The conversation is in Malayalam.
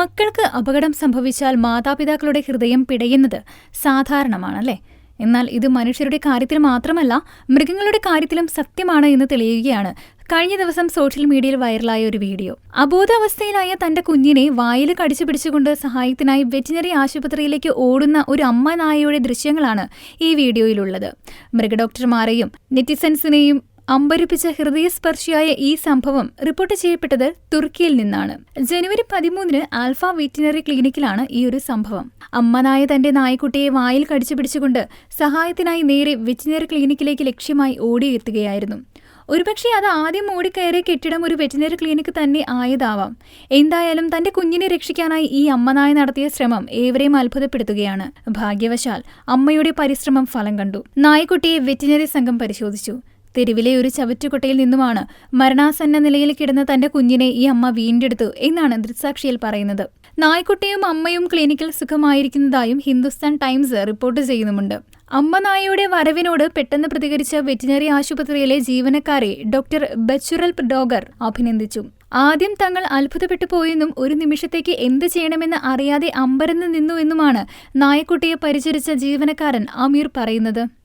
മക്കൾക്ക് അപകടം സംഭവിച്ചാൽ മാതാപിതാക്കളുടെ ഹൃദയം പിടയുന്നത് സാധാരണമാണല്ലേ? എന്നാൽ ഇത് മനുഷ്യരുടെ കാര്യത്തിൽ മാത്രമല്ല മൃഗങ്ങളുടെ കാര്യത്തിലും സത്യമാണ് എന്ന് തെളിയുകയാണ് കഴിഞ്ഞ ദിവസം സോഷ്യൽ മീഡിയയിൽ വൈറലായ ഒരു വീഡിയോ. അബോധാവസ്ഥയിലായ തന്റെ കുഞ്ഞിനെ വായിൽ കടിച്ചു പിടിച്ചുകൊണ്ട് സഹായത്തിനായി വെറ്റിനറി ആശുപത്രിയിലേക്ക് ഓടുന്ന ഒരു അമ്മ നായയുടെ ദൃശ്യങ്ങളാണ് ഈ വീഡിയോയിലുള്ളത്. മൃഗഡോക്ടർമാരെയും നെറ്റിസൻസിനെയും അമ്പരിപ്പിച്ച ഹൃദയസ്പർശിയായ ഈ സംഭവം റിപ്പോർട്ട് ചെയ്യപ്പെട്ടത് തുർക്കിയിൽ നിന്നാണ്. ജനുവരി പതിമൂന്നിന് ആൽഫ വെറ്റിനറി ക്ലിനിക്കിലാണ് ഈ ഒരു സംഭവം. അമ്മനായ തന്റെ നായ്ക്കുട്ടിയെ വായിൽ കടിച്ചു പിടിച്ചുകൊണ്ട് സഹായത്തിനായി നേരെ വെറ്റിനറി ക്ലിനിക്കിലേക്ക് ലക്ഷ്യമായി ഓടിയെത്തുകയായിരുന്നു. ഒരുപക്ഷെ അത് ആദ്യം ഓടിക്കയറിയ കെട്ടിടം ഒരു വെറ്റിനറി ക്ലിനിക്ക് തന്നെ ആയതാവാം. എന്തായാലും തന്റെ കുഞ്ഞിനെ രക്ഷിക്കാനായി ഈ അമ്മനായ നടത്തിയ ശ്രമം ഏവരെയും അത്ഭുതപ്പെടുത്തുകയാണ്. ഭാഗ്യവശാൽ അമ്മയുടെ പരിശ്രമം ഫലം കണ്ടു. നായ്ക്കുട്ടിയെ വെറ്റിനറി സംഘം പരിശോധിച്ചു. തെരുവിലെ ഒരു ചവറ്റുകൊട്ടയിൽ നിന്നുമാണ് മരണാസന്ന നിലയിൽ കിടന്ന തന്റെ കുഞ്ഞിനെ ഈ അമ്മ വീണ്ടെടുത്തു എന്നാണ് ദൃക്സാക്ഷിയിൽ പറയുന്നത്. നായ്ക്കുട്ടിയും അമ്മയും ക്ലിനിക്കിൽ സുഖമായിരിക്കുന്നതായും ഹിന്ദുസ്ഥാൻ ടൈംസ് റിപ്പോർട്ട് ചെയ്യുന്നുമുണ്ട്. അമ്മ നായയുടെ വരവിനോട് പെട്ടെന്ന് പ്രതികരിച്ച വെറ്റിനറി ആശുപത്രിയിലെ ജീവനക്കാരെ ഡോക്ടർ ബച്ചുറൽ ഡോഗർ അഭിനന്ദിച്ചു. ആദ്യം തങ്ങൾ അത്ഭുതപ്പെട്ടു പോയെന്നും ഒരു നിമിഷത്തേക്ക് എന്ത് ചെയ്യണമെന്ന് അറിയാതെ അമ്പരന്ന് നിന്നുവെന്നുമാണ് നായക്കുട്ടിയെ പരിചരിച്ച ജീവനക്കാരൻ അമീർ പറയുന്നത്.